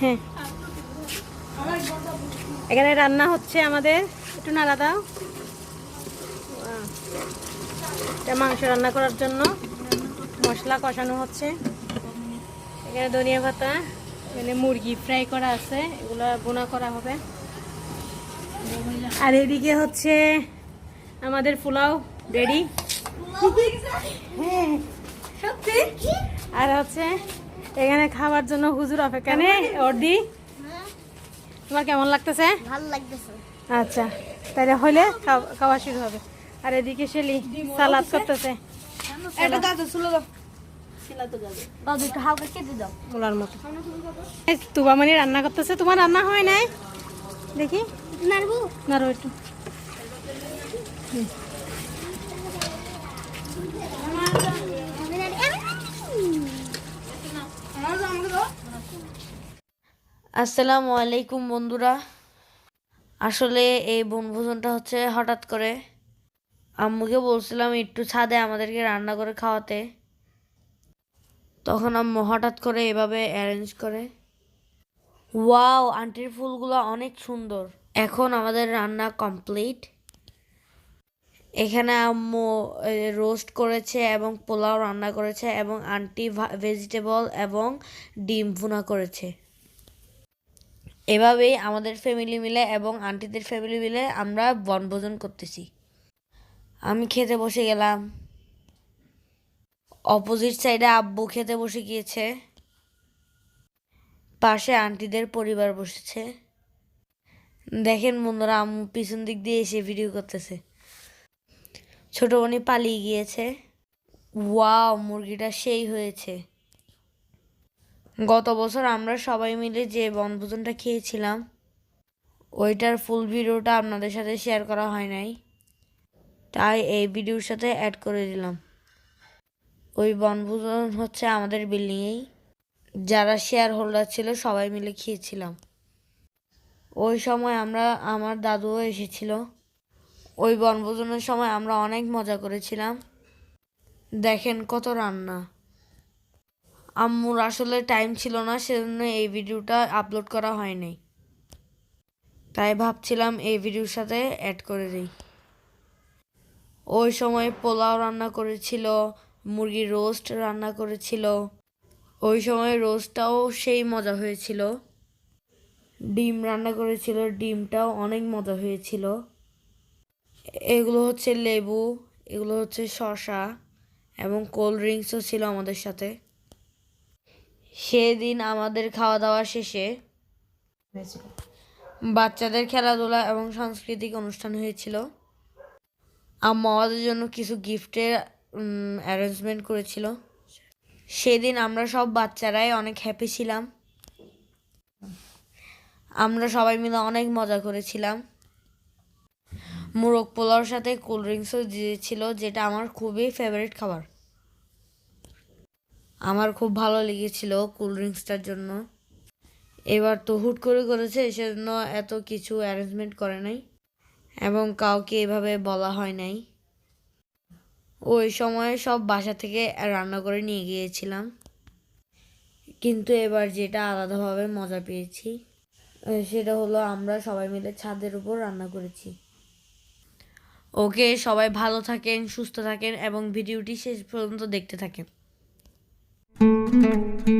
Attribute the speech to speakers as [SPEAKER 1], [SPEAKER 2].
[SPEAKER 1] হ্যাঁ। এখানে রান্না হচ্ছে আমাদের। একটু নাড়া দাও। এটা মাংস রান্না করার জন্য। মশলা কষানো হচ্ছে। এখানে ধনিয়া পাতা। এখানে মুরগি ফ্রাই করা আছে। এগুলো বোনা করা হবে। আর এদিকে হচ্ছে আমাদের পোলাও রেডি। হ্যাঁ। আর হচ্ছে এখানে খাবার জন্য হুজুর অপেক্ষানে অর্দি তোমার কেমন লাগতেছে?
[SPEAKER 2] ভালো লাগতেছে।
[SPEAKER 1] আচ্ছা তাহলে হইলে খাও- খাওয়া শুরু হবে। আর এদিকে শেলি সালাদ করতেছে।
[SPEAKER 2] এটা গাজর ছিল
[SPEAKER 1] তুবামণি রান্না করতেছে। তোমার রান্না হয় নাই? দেখি।
[SPEAKER 2] নাড়বো
[SPEAKER 1] নাড়ো একটু।
[SPEAKER 3] আসসালামু আলাইকুম, বন্ধুরা। আসলে এই বনভোজনটা হচ্ছে হঠাৎ করে। আম্মুকে বলছিলাম একটু ছাদে আমাদেরকে রান্না করে খাওয়াতে। তখন আম্মু হঠাৎ করে এভাবে অ্যারেঞ্জ করে। ওয়াও, আন্টির ফুলগুলো অনেক সুন্দর। এখন আমাদের রান্না কমপ্লিট এখানে আম্মু রোস্ট করেছে এবং পোলাও রান্না করেছে এবং আন্টি ভেজিটেবল এবং ডিম ভুনা করেছে। এভাবেই আমাদের ফ্যামিলি মিলে এবং আন্টিদের ফ্যামিলি মিলে আমরা বনভোজন করতেছি। আমি খেতে বসে গেলাম। অপোজিট সাইডে আব্বু খেতে বসে গিয়েছে। পাশে আন্টিদের পরিবার বসেছে। দেখেন বন্ধুরা, আম্মু পিছন দিক দিয়ে এসে ভিডিও করতেছে। ছোট বোনই পালিয়ে গিয়েছে। ওয়াও মুরগিটা সেই হয়েছে। গত বছর আমরা সবাই মিলে যে বনভোজনটা খেয়েছিলাম, ওইটার ফুল ভিডিওটা আপনাদের সাথে শেয়ার করা হয় নাই। তাই এই ভিডিওর সাথে অ্যাড করে দিলাম। ওই বনভোজন হচ্ছে আমাদের বিল্ডিংয়েই যারা শেয়ার হোল্ডার ছিল, সবাই মিলে খেয়েছিলাম। ওই সময় আমরা, আমার দাদুও এসেছিল। ওই বনভোজনের সময় আমরা অনেক মজা করেছিলাম। দেখেন কত রান্না। আম্মুর আসলে টাইম ছিল না, সেজন্য এই ভিডিওটা আপলোড করা হয়নি। তাই ভাবছিলাম এই ভিডিওর সাথে অ্যাড করে দিই। ওই সময় পোলাও রান্না করেছিল মুরগির রোস্ট রান্না করেছিল। ওই সময় রোস্টটাও সেই মজা হয়েছিল। ডিম রান্না করেছিল, ডিমটাও অনেক মজা হয়েছিল। এগুলো হচ্ছে লেবু, এগুলো হচ্ছে শসা এবং কোল্ড ড্রিঙ্কসও ছিল আমাদের সাথে। সেদিন আমাদের খাওয়া দাওয়া শেষে বাচ্চাদের খেলাধুলা এবং সাংস্কৃতিক অনুষ্ঠান হয়েছিল। আম্মা আমাদের জন্য কিছু গিফটের অ্যারেঞ্জমেন্ট করেছিল। সেদিন আমরা সব বাচ্চারাই অনেক হ্যাপি ছিলাম। আমরা সবাই মিলে অনেক মজা করেছিলাম। মুরগ পোলাওর সাথে কোল্ড ড্রিঙ্কসও দিয়েছিল যেটা আমার খুবই ফেভারিট খাবার। আমার খুব ভালো লেগেছিল কোল্ড ড্রিঙ্কসটার জন্য। এবার তো হুট করে করেছে, সেজন্য এত কিছু অ্যারেঞ্জমেন্ট করে নাই এবং কাউকে এভাবে বলা হয় নাই। ওই সময়ে সব বাসা থেকে রান্না করে নিয়ে গিয়েছিলাম। কিন্তু এবার যেটা আলাদাভাবে মজা পেয়েছি সেটা হলো আমরা সবাই মিলে ছাদের উপর রান্না করেছি। ওকে সবাই ভালো থাকেন, সুস্থ থাকেন এবং ভিডিওটি শেষ পর্যন্ত দেখতে থাকেন। thank you